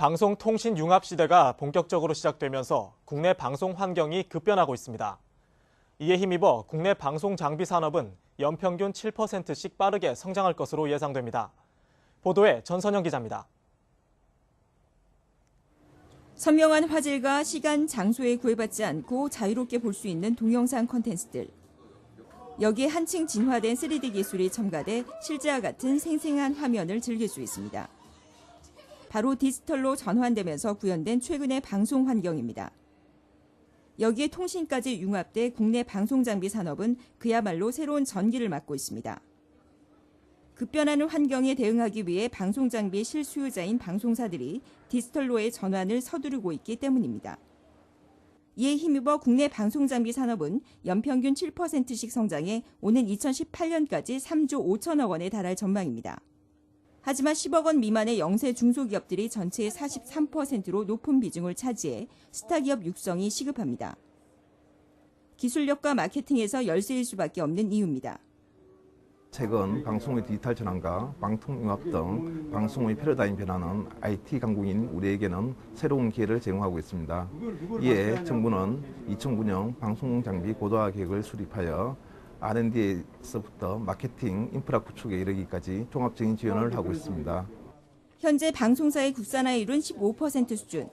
방송통신 융합 시대가 본격적으로 시작되면서 국내 방송 환경이 급변하고 있습니다. 이에 힘입어 국내 방송 장비 산업은 연평균 7%씩 빠르게 성장할 것으로 예상됩니다. 보도에 전선영 기자입니다. 선명한 화질과 시간, 장소에 구애받지 않고 자유롭게 볼 수 있는 동영상 콘텐츠들. 여기에 한층 진화된 3D 기술이 첨가돼 실제와 같은 생생한 화면을 즐길 수 있습니다. 바로 디지털로 전환되면서 구현된 최근의 방송 환경입니다. 여기에 통신까지 융합돼 국내 방송 장비 산업은 그야말로 새로운 전기를 맞고 있습니다. 급변하는 환경에 대응하기 위해 방송 장비의 실수요자인 방송사들이 디지털로의 전환을 서두르고 있기 때문입니다. 이에 힘입어 국내 방송 장비 산업은 연평균 7%씩 성장해 오는 2018년까지 3조 5천억 원에 달할 전망입니다. 하지만 10억 원 미만의 영세 중소기업들이 전체의 43%로 높은 비중을 차지해 스타기업 육성이 시급합니다. 기술력과 마케팅에서 열세일 수밖에 없는 이유입니다. 최근 방송의 디지털 전환과 방통융합 등 방송의 패러다임 변화는 IT 강국인 우리에게는 새로운 기회를 제공하고 있습니다. 이에 정부는 2009년 방송 장비 고도화 계획을 수립하여 R&D에서부터 마케팅, 인프라 구축에 이르기까지 종합적인 지원을 하고 있습니다. 현재 방송사의 국산화율은 15% 수준.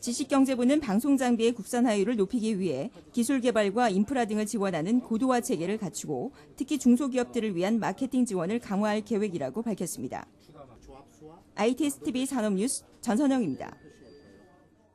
지식경제부는 방송 장비의 국산화율을 높이기 위해 기술 개발과 인프라 등을 지원하는 고도화 체계를 갖추고 특히 중소기업들을 위한 마케팅 지원을 강화할 계획이라고 밝혔습니다. ITSTV 산업뉴스 전선영입니다.